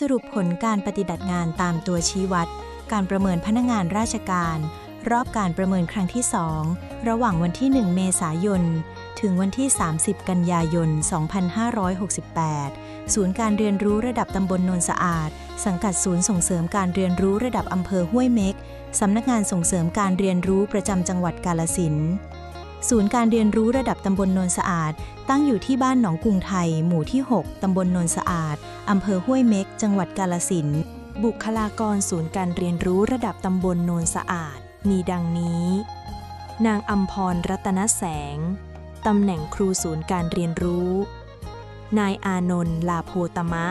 สรุปผลการปฏิบัติงานตามตัวชี้วัด การประเมินพนักงานราชการ รอบการประเมินครั้งที่ 2 ระหว่างวันที่ 1 เมษายน ถึงวันที่ 30 กันยายน 2568 ศูนย์การเรียนรู้ระดับตำบลนนสะอาด สังกัดศูนย์ส่งเสริมการเรียนรู้ระดับอำเภอห้วยเม็กสำนักงานส่งเสริมการเรียนรู้ประจำจังหวัดกาลสินธุ์ ศูนย์การเรียนรู้ระดับตำบลนนสะอาด ตั้งอยู่ที่บ้านหนองกรุงไทย หมู่ที่ 6 ตำบลนนสะอาด อำเภอห้วยเม็ก จังหวัดกาลสิน บุคลากรศูนย์การเรียนรู้ระดับตำบลนนสะอาด มีดังนี้ นางอัมพรรัตนแสง ตำแหน่งครูศูนย์การเรียนรู้ นายอานนท์ลาโพตมะ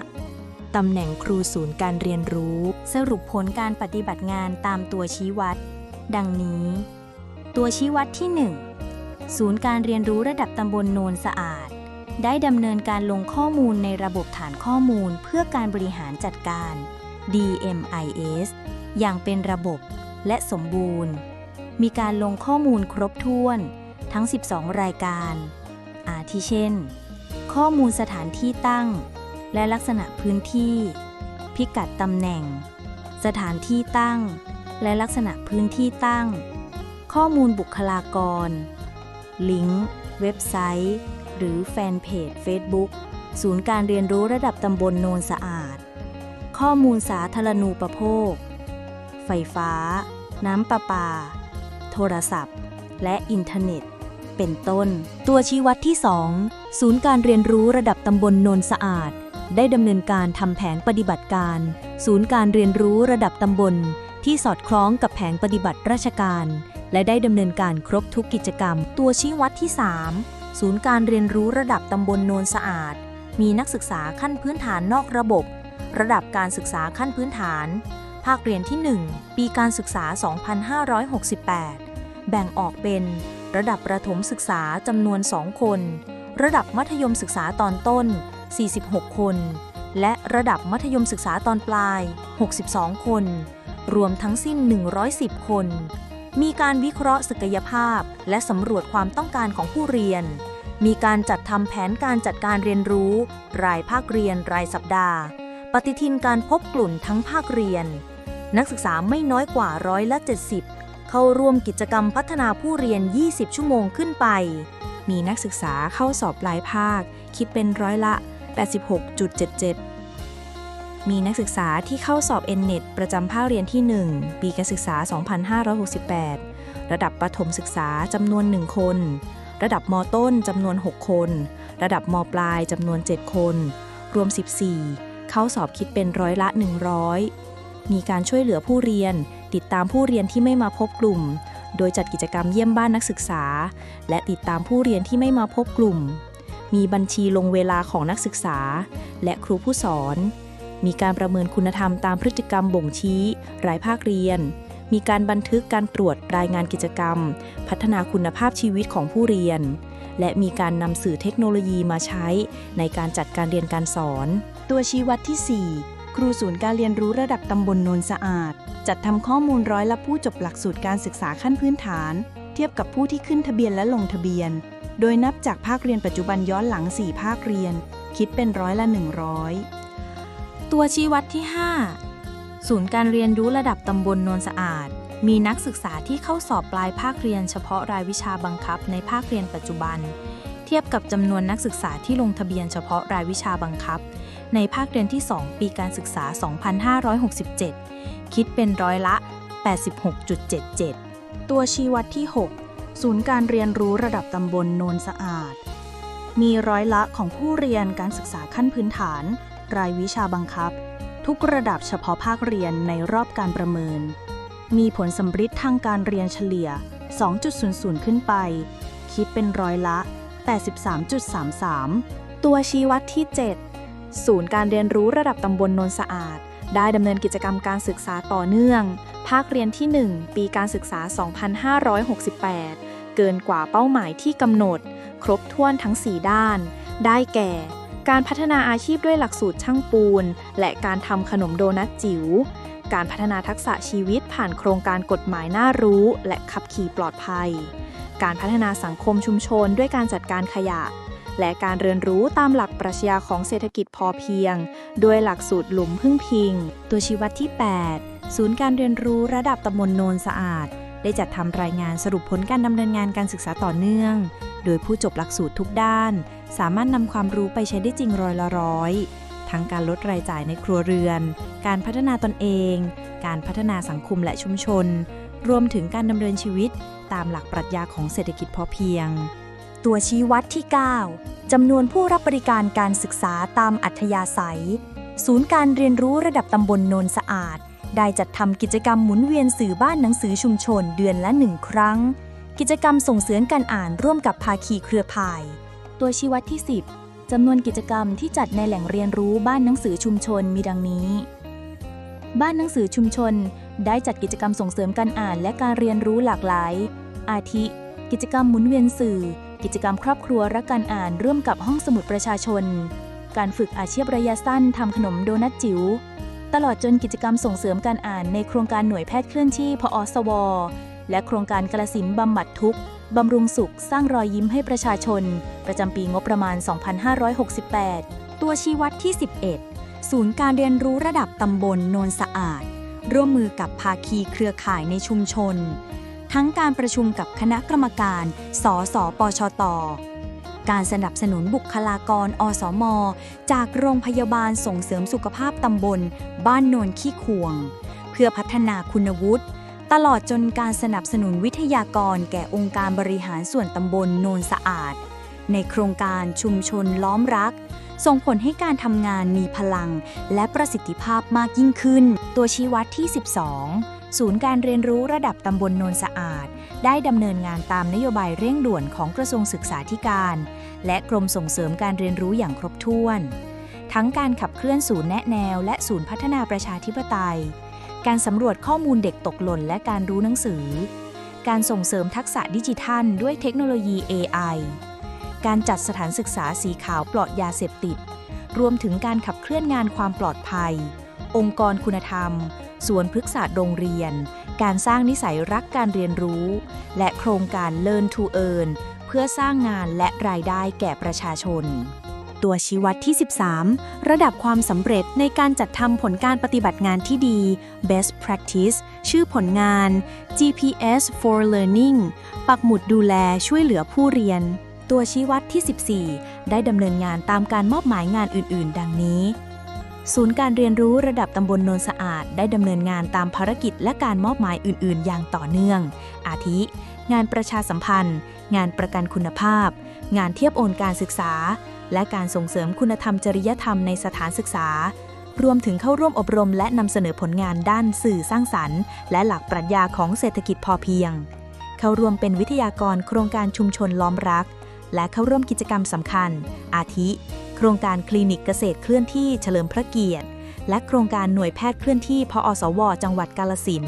ตำแหน่งครูศูนย์การเรียนรู้ สรุปผลการปฏิบัติงานตามตัวชี้วัด ดังนี้ ตัวชี้วัดที่ 1 ศูนย์การเรียนรู้ระดับตำบลโนนสะอาด ได้ดำเนินการลงข้อมูลในระบบฐานข้อมูลเพื่อการบริหารจัดการ DMIS อย่างเป็นระบบและสมบูรณ์ มีการลงข้อมูลครบถ้วนทั้ง 12 รายการ อาทิเช่น ข้อมูลสถานที่ตั้ง และลักษณะพื้นที่ พิกัดตำแหน่ง สถานที่ตั้ง และลักษณะพื้นที่ตั้ง ข้อมูลบุคลากร ลิงก์ เว็บไซต์ หรือแฟนเพจ Facebook ศูนย์การเรียนรู้ระดับตำบลโนนสะอาด ข้อมูลสาธารณูปโภค ไฟฟ้า น้ำประปา โทรศัพท์ และอินเทอร์เน็ต เป็นต้น ตัวชี้วัดที่ 2 ศูนย์การเรียนรู้ระดับตำบลโนนสะอาด ได้ดำเนินการทำแผนปฏิบัติการ ศูนย์การเรียนรู้ระดับตำบลที่สอดคล้องกับแผนปฏิบัติราชการ และได้ดำเนินการครบทุกกิจกรรม ตัวชี้วัดที่ 3 ศูนย์การเรียนรู้ระดับตำบลโนนสะอาด มีนักศึกษาขั้นพื้นฐานนอกระบบ ระดับการศึกษาขั้นพื้นฐาน ภาคเรียนที่ 1 ปีการศึกษา 2568 แบ่งออกเป็น ระดับประถมศึกษาจำนวน 2 คน ระดับมัธยมศึกษาตอนต้น 46 คน และระดับมัธยมศึกษาตอนปลาย 62 คน รวมทั้งสิ้น 110 คน มีการวิเคราะห์ศักยภาพ และสำรวจความต้องการของผู้เรียน มีการจัดทำแผนการจัดการเรียนรู้ รายภาคเรียนรายสัปดาห์ ปฏิทินการพบกลุ่นทั้งภาคเรียน นักศึกษาไม่น้อยกว่าร้อยละ 70 เข้าร่วมกิจกรรมพัฒนาผู้เรียน 20 ชั่วโมงขึ้นไป มีนักศึกษาเข้าสอบปลายภาค คิดเป็นร้อยละ 86.77 มีนักศึกษาที่เข้าสอบ n-net ประจำภาคเรียนที่ 1 ปีการศึกษา 2568 ระดับประถมศึกษาจำนวน 1 คน ระดับมต้นจำนวน 6 คน ระดับมปลายจำนวน 7 คน รวม 14 เข้าสอบคิดเป็นร้อยละ 100 มีการช่วยเหลือผู้เรียน ติดตามผู้เรียนที่ไม่มาพบกลุ่ม โดยจัดกิจกรรมเยี่ยมบ้านนักศึกษา และติดตามผู้เรียนที่ไม่มาพบกลุ่ม มีบัญชีลงเวลาของนักศึกษา และครูผู้สอน มีการประเมินคุณธรรมตามพฤติกรรมบ่งชี้รายภาคเรียน มีการบันทึกการตรวจรายงานกิจกรรม พัฒนาคุณภาพชีวิตของผู้เรียน และมีการนำสื่อเทคโนโลยีมาใช้ ในการจัดการเรียนการสอน ตัวชี้วัดที่ 4 ครูศูนย์การเรียนรู้ระดับตำบลโนนสะอาด จัดทำข้อมูลร้อยละผู้จบหลักสูตรการศึกษาขั้นพื้นฐาน เทียบกับผู้ที่ขึ้นทะเบียนและลงทะเบียน โดยนับจากภาคเรียนปัจจุบันย้อนหลัง 4 ภาคเรียน คิดเป็นร้อยละ 100 ตัวชี้วัดที่ 5 ศูนย์การเรียนรู้ระดับตำบลโนนสะอาด มีนักศึกษาที่เข้าสอบปลายภาคเรียนเฉพาะรายวิชาบังคับในภาคเรียนปัจจุบัน เทียบกับจำนวนนักศึกษาที่ลงทะเบียนเฉพาะรายวิชาบังคับ ในภาคเรียนที่ 2 ปีการศึกษา 2567 คิดเป็นร้อยละ 86.77 ตัวชี้วัดที่ 6 ศูนย์การเรียนรู้ระดับตำบลโนนสะอาด มีร้อยละของผู้เรียนการศึกษาขั้นพื้นฐาน รายวิชาบังคับ ทุกระดับเฉพาะภาคเรียนในรอบการประเมิน มีผลสำฤทธิ์ทางการเรียนเฉลี่ย 2.00 ขึ้นไป คิดเป็นร้อยละ 83.33 ตัวชี้วัดที่ 7 ศูนย์การเรียนรู้ระดับตำบลนนสะอาด ได้ดำเนินกิจกรรมการศึกษาต่อเนื่อง ภาคเรียนที่ 1 ปีการศึกษา 2568 เกินกว่าเป้าหมายที่กำหนด ครบถ้วนทั้ง 4 ด้าน ได้แก่ การพัฒนาอาชีพด้วยหลักสูตรช่างปูน และการทำขนมโดนัทจิ๋ว การพัฒนาทักษะชีวิตผ่านโครงการกฎหมายน่ารู้ และขับขี่ปลอดภัย การพัฒนาสังคมชุมชนด้วยการจัดการขยะ และการเรียนรู้ตามหลักปรัชญาของเศรษฐกิจพอเพียงโดยหลักสูตรหลุมพึ่งพิง ตัวชีวัดที่ 8 ศูนย์การเรียนรู้ระดับตำบลโนนสะอาด ได้จัดทำรายงานสรุปผลการดำเนินงานการศึกษาต่อเนื่อง โดยผู้จบหลักสูตรทุกด้าน สามารถนำความรู้ไปใช้ได้จริงร้อยละร้อย ทั้งการลดรายจ่ายในครัวเรือน การพัฒนาตนเอง การพัฒนาสังคมและชุมชน รวมถึงการดำเนินชีวิตตามหลักปรัชญาของเศรษฐกิจพอเพียง ตัวชี้วัดที่ 9 จำนวนผู้รับบริการการศึกษาตามอัธยาศัย ศูนย์การเรียนรู้ระดับตำบลโนนสะอาด ได้จัดทำกิจกรรมหมุนเวียนสื่อบ้านหนังสือชุมชนเดือนละหนึ่งครั้ง กิจกรรมส่งเสริมการอ่านร่วมกับภาคีเครือข่าย ตัวชี้วัดที่ 10 จำนวนกิจกรรมที่จัดในแหล่งเรียนรู้บ้านหนังสือชุมชนมีดังนี้ บ้านหนังสือชุมชน ได้จัดกิจกรรมส่งเสริมการอ่านและการเรียนรู้หลากหลาย อาทิ กิจกรรมหมุนเวียนสื่อ กิจกรรมครอบครัวรักการอ่านร่วมกับห้องสมุดประชาชน การฝึกอาชีพระยะสั้นทำขนมโดนัทจิ๋วตลอดจนกิจกรรมส่งเสริมการอ่านในโครงการหน่วยแพทย์เคลื่อนที่พอสว และโครงการกระสินบำบัดทุกข์ บำรุงสุขสร้างรอยยิ้มให้ประชาชน ประจำปีงบประมาณ 2568 ตัวชี้วัดที่ 11 ศูนย์การเรียนรู้ระดับตำบลโนนสะอาด ร่วมมือกับภาคีเครือข่ายในชุมชน ทั้งการประชุมกับคณะกรรมการ สสปชต การสนับสนุนบุคลากร อสม จากโรงพยาบาลส่งเสริมสุขภาพตำบล บ้านโนนขี้ควง เพื่อพัฒนาคุณวุฒิ ตลอดจนการสนับสนุนวิทยากรแก่องค์การบริหารส่วนตำบลโนนสะอาด ในโครงการชุมชนล้อมรัก ส่งผลให้การทำงานมีพลัง และประสิทธิภาพมากยิ่งขึ้น ตัวชี้วัดที่ 12 ศูนย์การเรียนรู้ระดับตำบลโนนสะอาด ได้ดำเนินงานตามนโยบายเร่งด่วนของกระทรวงศึกษาธิการ และกรมส่งเสริมการเรียนรู้อย่างครบถ้วน ทั้งการขับเคลื่อนศูนย์แนะแนว และศูนย์พัฒนาประชาธิปไตย การสำรวจข้อมูลเด็กตกหล่นและการรู้หนังสือ การส่งเสริมทักษะดิจิทัล ด้วยเทคโนโลยี AI การจัดสถานศึกษาสีขาวปลอดยาเสพติด รวมถึงการขับเคลื่อนงานความปลอดภัย องค์กรคุณธรรม สวนพฤกษศาสตร์โรงเรียน การสร้างนิสัยรักการเรียนรู้ และโครงการ Learn to Earn เพื่อสร้างงานและรายได้แก่ประชาชน ตัวชี้วัดที่ 13 ระดับความสำเร็จในการจัดทำผลการปฏิบัติงานที่ดี Best Practice ชื่อผลงาน GPS for Learning ปักหมุดดูแลช่วยเหลือผู้เรียน ตัวชี้วัดที่ 14 ได้ดำเนินงานตามการมอบหมายงานอื่น ๆ ดังนี้ ศูนย์การเรียนรู้ระดับตำบลโนนสะอาด ได้ดำเนินงานตามภารกิจและการมอบหมายอื่น ๆ อย่างต่อเนื่อง อาทิ งานประชาสัมพันธ์ งานประกันคุณภาพ งานเทียบโอนการศึกษา และการส่งเสริมคุณธรรมจริยธรรมในสถานศึกษา รวมถึงเข้าร่วมอบรมและนำเสนอผลงานด้านสื่อสร้างสรรค์ และหลักปรัชญาของเศรษฐกิจพอเพียง เข้าร่วมเป็นวิทยากรโครงการชุมชนล้อมรัก และเข้าร่วมกิจกรรมสำคัญ อาทิ โครงการคลินิกเกษตรเคลื่อนที่เฉลิมพระเกียรติ และโครงการหน่วยแพทย์เคลื่อนที่พอสว จังหวัดกาลสิน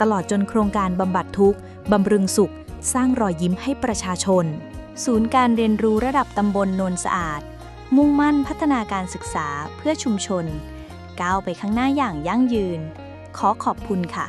ตลอดจนโครงการบำบัดทุกข์บำรุงสุข สร้างรอยยิ้มให้ประชาชน ศูนย์การเรียนรู้ระดับตำบลโนนสะอาด มุ่งมั่นพัฒนาการศึกษาเพื่อชุมชน ก้าวไปข้างหน้าอย่างยั่งยืน ขอขอบคุณค่ะ